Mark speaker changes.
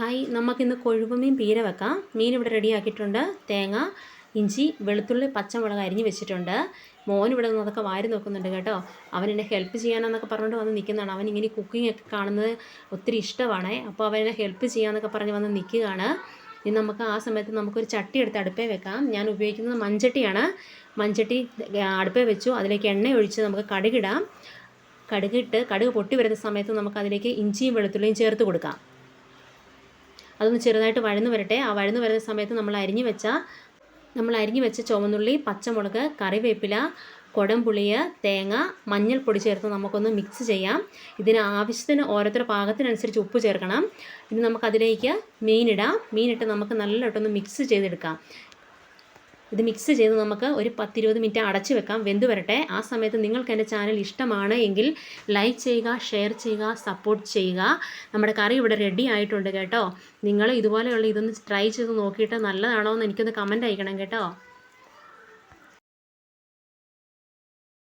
Speaker 1: Hi നമുക്കിന്ന് കൊഴുവമീൻ പീര വെക്കാം. മീൻ ഇവിടെ റെഡിയാക്കിയിട്ടുണ്ട് തേങ്ങ ഇഞ്ചി വെളുത്തുള്ളി പച്ചമുളക് അരിഞ്ഞ് വെച്ചിട്ടുണ്ട്. മോൻ ഇവിടെ നിന്ന് അതൊക്കെ വാരി നോക്കുന്നുണ്ട് കേട്ടോ. അവൻ എന്നെ ഹെൽപ്പ് ചെയ്യാനെന്നൊക്കെ പറഞ്ഞുകൊണ്ട് വന്ന് നിൽക്കുന്നതാണ്. അവൻ ഇങ്ങനെ കുക്കിംഗ് ഒക്കെ കാണുന്നത് ഒത്തിരി ഇഷ്ടമാണ്. അപ്പോൾ അവനെ ഹെൽപ്പ് ചെയ്യാമെന്നൊക്കെ പറഞ്ഞ് വന്ന് നിൽക്കുകയാണ്. ഇനി നമുക്ക് ആ സമയത്ത് നമുക്കൊരു ചട്ടി എടുത്ത് അടുപ്പേ വെക്കാം. ഞാൻ ഉപയോഗിക്കുന്നത് മൺചട്ടിയാണ്. മൺചട്ടി അടുപ്പേ വെച്ചു. അതിലേക്ക് എണ്ണ ഒഴിച്ച് നമുക്ക് കടുകിടാം. കടുകിട്ട് കടുക് പൊട്ടി വരുന്ന സമയത്ത് നമുക്ക് അതിലേക്ക് ഇഞ്ചിയും വെളുത്തുള്ളിയും ചേർത്ത് കൊടുക്കാം. അതൊന്ന് ചെറുതായിട്ട് വഴന്ന് വരട്ടെ. ആ വഴന്ന് വരുന്ന സമയത്ത് നമ്മൾ അരിഞ്ഞു വെച്ച നമ്മൾ അരിഞ്ഞു വെച്ച ചുവന്നുള്ളി പച്ചമുളക് കറിവേപ്പില കുടംപുളിയ തേങ്ങ മഞ്ഞൾപ്പൊടി ചേർത്ത് നമുക്കൊന്ന് മിക്സ് ചെയ്യാം. ഇതിന് ആവശ്യത്തിന് ഓരോരുത്തരുടെ പാകത്തിനനുസരിച്ച് ഉപ്പ് ചേർക്കണം. ഇനി നമുക്കതിലേക്ക് മീനിടാം മീനിട്ട് നമുക്ക് നല്ലതായിട്ടൊന്ന് മിക്സ് ചെയ്തെടുക്കാം. ഇത് മിക്സ് ചെയ്ത് നമുക്ക് ഒരു പത്തിരുപത് മിനിറ്റ് അടച്ചു വെക്കാം. വെന്ത് വരട്ടെ. ആ സമയത്ത് നിങ്ങൾക്ക് എന്റെ ചാനൽ ഇഷ്ടമാണ് എങ്കിൽ ലൈക്ക് ചെയ്യുക ഷെയർ ചെയ്യുക സപ്പോർട്ട് ചെയ്യുക. നമ്മുടെ കറി ഇവിടെ റെഡി ആയിട്ടുണ്ട് കേട്ടോ. നിങ്ങൾ ഇതുപോലെയുള്ള ഇതൊന്ന് ട്രൈ ചെയ്ത് നോക്കിയിട്ട് നല്ലതാണോ എന്ന് എനിക്കൊന്ന് കമന്റ് അയക്കണം കേട്ടോ.